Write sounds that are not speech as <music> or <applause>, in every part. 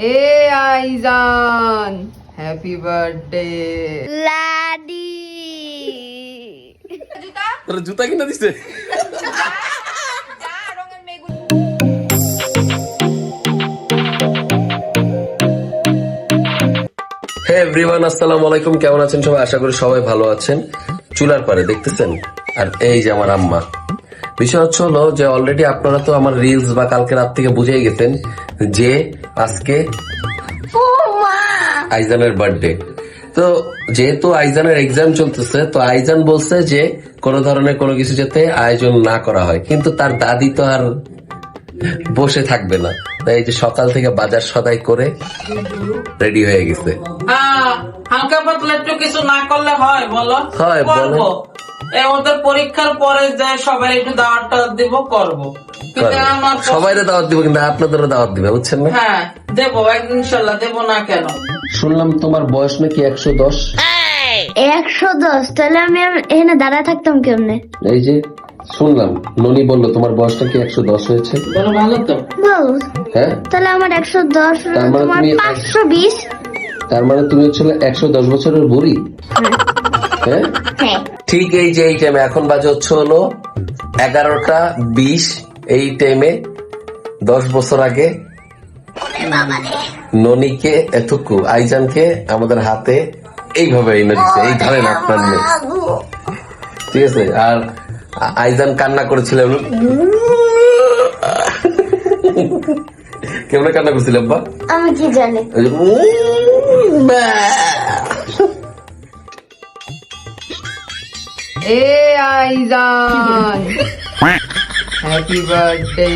এ আইজান happy birthday লাডি। তোর জুতা কিনা দিছে? হ্যাঁ এভরিওয়ান আসসালামু আলাইকুম। কেমন আছেন সবাই? আশা করি সবাই ভালো আছেন। চুলার পারে দেখতেছেন? আর এই যে আমার আম্মা। বিষয় হচ্ছে হলো যে অলরেডি আপনারা তো আমার রিলস বা কালকে রাত থেকে বুঝেই গেছেন যে আজকে আইজানের বার্থডে তো যেহেতু আইজানের এক্সাম চলতেছে তো আইজান বলছে যে কোনো ধরনের কোনো কিছু যাতে আয়োজন না করা হয়। কিন্তু তার দাদি তো আর বসে থাকবে না। তাই এই যে সকাল থেকে বাজার সদাই করে রেডি হয়ে গেছে। হ্যাঁ হালকা পাতলা একটু কিছু না করলে হয় বলো। হয়, বলো। ওদের পরীক্ষার পরে যে সবাই একটু দাওয়াত টাওয়াত দিব করব। সবাই দাওয়াত দিব কিন্তু আপনাদেরও দাওয়াত দিবে বুঝছেন না? হ্যাঁ দেবো একদিন ইনশাল্লাহ দেবো না কেন? শুনলাম তোমার বয়স নাকি একশো দশ। একশো দশ তাহলে আমি এখানে দাঁড়ায় থাকতাম কেমনে? এই যে শুনলাম ননি বলল তোমার বয়স নাকি একশো দশ হয়েছে। ভালো তো। বল। হ্যাঁ? তাহলে আমার একশো দশ তার মানে তুমি- পাঁচশো বিশ। তার মানে তুমি হচ্ছে একশো দশ বছরের বুড়ি? ঠিক এই যে এই টাইমে এখন বাজে হচ্ছে হলো এগারোটা বিশ। এই টাইমে দশ বছর আগে ননিকে এতকু আইজানকে আমাদের হাতে এইভাবে এনে দিচ্ছে এই ধরেন আপনার মেয়ে। ঠিক আছে? আর আইজান কান্না করেছিল। কেমন কান্না করছিল আব্বা? আমি কি জানি? এ আইজান। হ্যাপি বার্থডে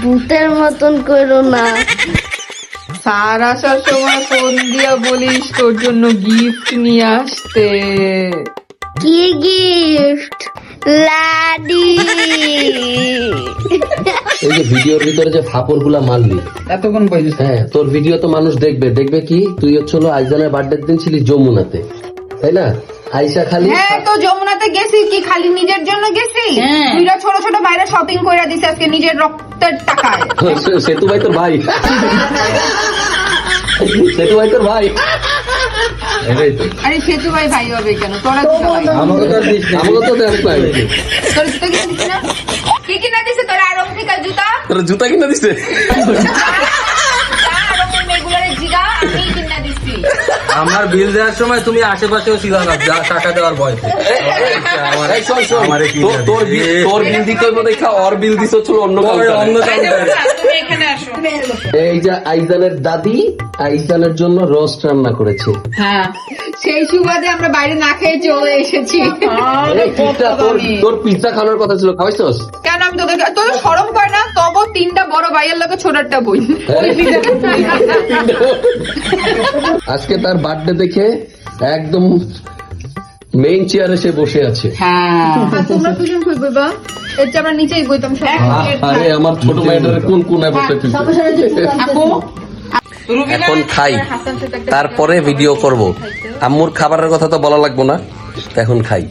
ভূতের মতন করো না। স্যার আসার সময় ফোন দিয়া বলিস তোর জন্য গিফট নিয়ে আসতে। কি গিফট লাডি। এই যে ভিডিওর ভিতরে যে ফাপড়গুলা মারলি। এতক্ষণ বলছিস হ্যাঁ তোর ভিডিও তো মানুষ দেখবে। দেখবে কি? তুই হচ্ছে হলো আইজানের বার্থডে দিন ছিলি যমুনাতে। তাই না? আইসা খালি হ্যাঁ তো যমুনাতে গেছি কি খালি নিজের জন্য গেছি? হ্যাঁ। দুইটা ছোট ছোট বাইরে শপিং করে দিছে আজকে নিজের রক্তের টাকায়। <laughs> সেতু ভাই তোর ভাই। সেতু ভাই তোর ভাই। আরে সেতু ভাই ভাই হবে কেন? তোরা দুটো ভাই। আমাকে তো দিস আমাকে তো দেখ নাই তোর জুতো কিনে দিচ্ছি না? কি কিনা দিছে? তোর আরম থেকে জুতা? তোর জুতা কিনা দিছে? <laughs> আমার বিল দেওয়ার সময় তুমি আশেপাশেও ছিল না যা টাকা দেওয়ার ভয় তোর- বিল দিতে দেখা ওর বিল দিছ হচ্ছে অন্য অন্য এই যে আইজানের দাদি আইজানের জন্য রোস্ট রান্না করেছে। হ্যাঁ সেই সুবাদে আমরা বাইরে না খেয়ে চলে এসেছি। তোর তোর পিজ্জা খাওয়ার কথা ছিল খাওয়াইছস? কেন আমি তোদের তোর সরম করে না? তবু তিনটা বড় ভাইয়ের লোকে ছোট একটা বই। আজকে তার বার্থডে দেখে একদম মেইন চেয়ারে সে বসে আছে। হ্যাঁ। সব আরে আমার ছোট মেয়েটার কোন কোনায় বসে তুই আপু রুবিনা এখন খাই। তারপরে ভিডিও করব। আম্মুর খাবারের কথা তো বলা লাগবো না এখন খাই।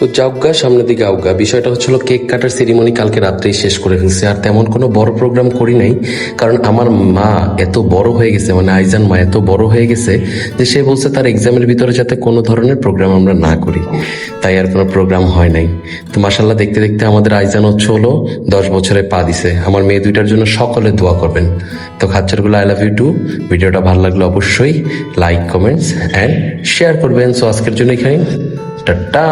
তো যাওগা সামনের দিকে আউগা বিষয়টা হচ্ছিল কেক কাটার সেরিমনি কালকে রাত্রেই শেষ করে ফেলছে। আর তেমন কোনো বড় প্রোগ্রাম করি নাই, কারণ আমার মা এত বড় হয়ে গেছে মানে আইজান মা এত বড় হয়ে গেছে যে সে বলছে তার এক্সামের ভিতরে যাতে কোনো ধরনের প্রোগ্রাম আমরা না করি। তাই আর কোনো প্রোগ্রাম হয় নাই। তো মাসাল্লাহ দেখতে দেখতে আমাদের আইজান হচ্ছে হলো, দশ বছরে পা দিছে। আমার মেয়ে দুইটার জন্য সকলে দোয়া করবেন। তো খাচ্চারগুলো আই লাভ ইউ টু ভিডিওটা ভালো লাগলে অবশ্যই লাইক কমেন্টস অ্যান্ড শেয়ার করবেন। সো আজকের জন্য এখানে டட்டா